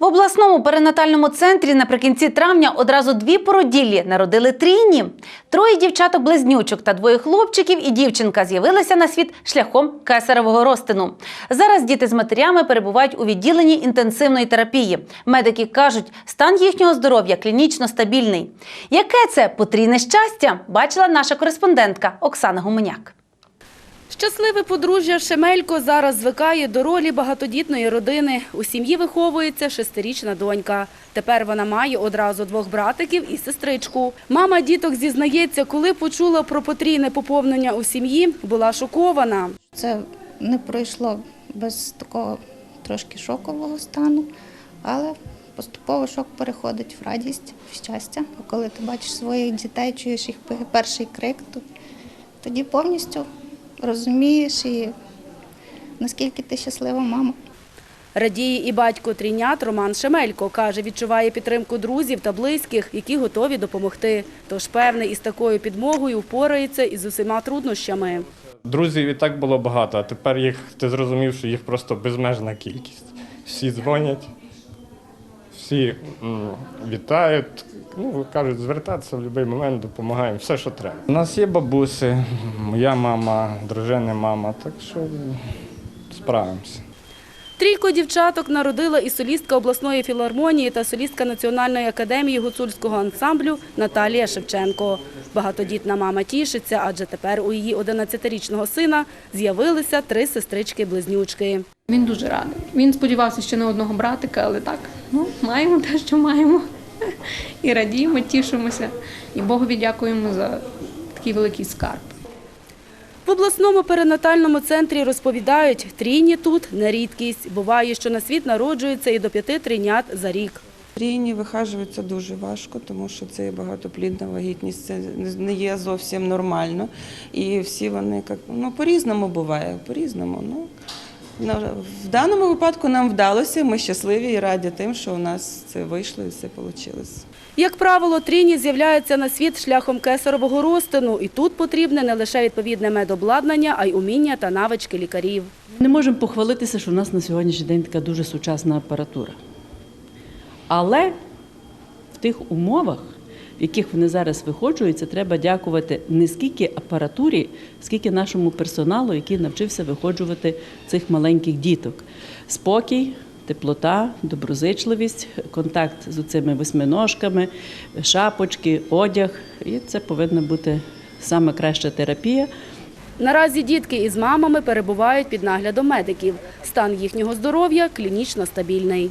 В обласному перинатальному центрі наприкінці травня одразу дві породіллі народили трійні. Троє дівчаток-близнючок та двоє хлопчиків і дівчинка з'явилися на світ шляхом кесаревого розтину. Зараз діти з матерями перебувають у відділенні інтенсивної терапії. Медики кажуть, стан їхнього здоров'я клінічно стабільний. Яке це потрійне щастя? Бачила наша кореспондентка Оксана Гуменяк. Щасливе подружжя Шемелько зараз звикає до ролі багатодітної родини. У сім'ї виховується шестирічна донька. Тепер вона має одразу двох братиків і сестричку. Мама діток зізнається, коли почула про потрійне поповнення у сім'ї, була шокована. Це не пройшло без такого трошки шокового стану, але поступово шок переходить в радість, в щастя. Коли ти бачиш своїх дітей, чуєш їх перший крик, то тоді повністю розумієш і наскільки ти щаслива мама. Радіє і батько трійнят Роман Шемелько. Каже, відчуває підтримку друзів та близьких, які готові допомогти. Тож певний із такою підмогою впорається із усіма труднощами. Друзів і так було багато, а тепер їх ти зрозумів, що їх просто безмежна кількість. Всі дзвонять, всі вітають. Ну, кажуть, звертатися в будь-який момент, допомагаємо, все, що треба. У нас є бабуси, моя мама, дружини мама, так що справимося. Трійко дівчаток народила і солістка обласної філармонії та солістка Національної академії гуцульського ансамблю Наталія Шевченко. Багатодітна мама тішиться, адже тепер у її 11-річного сина з'явилися три сестрички-близнючки. Він дуже радий. Він сподівався ще на одного братика, але так, ну, маємо те, що маємо. І радіємо, тішимося. І Богові дякуємо за такий великий скарб. В обласному перинатальному центрі розповідають, трійні тут не рідкість. Буває, що на світ народжується і до п'яти трійнят за рік. Трійні вихажуються дуже важко, тому що це є багатоплідна вагітність, це не є зовсім нормально. І всі вони як, ну, по-різному буває, по-різному. Ну, в даному випадку нам вдалося, ми щасливі і раді тим, що у нас це вийшло і все вийшло. Як правило, трійні з'являються на світ шляхом кесарового розтину, і тут потрібне не лише відповідне медобладнання, а й уміння та навички лікарів. Не можемо похвалитися, що у нас на сьогоднішній день така дуже сучасна апаратура. Але в тих умовах, яких вони зараз виходжуються, треба дякувати не скільки апаратурі, скільки нашому персоналу, який навчився виходжувати цих маленьких діток. Спокій, теплота, доброзичливість, контакт з цими восьминожками, шапочки, одяг. І це повинна бути саме краща терапія. Наразі дітки із мамами перебувають під наглядом медиків. Стан їхнього здоров'я клінічно стабільний.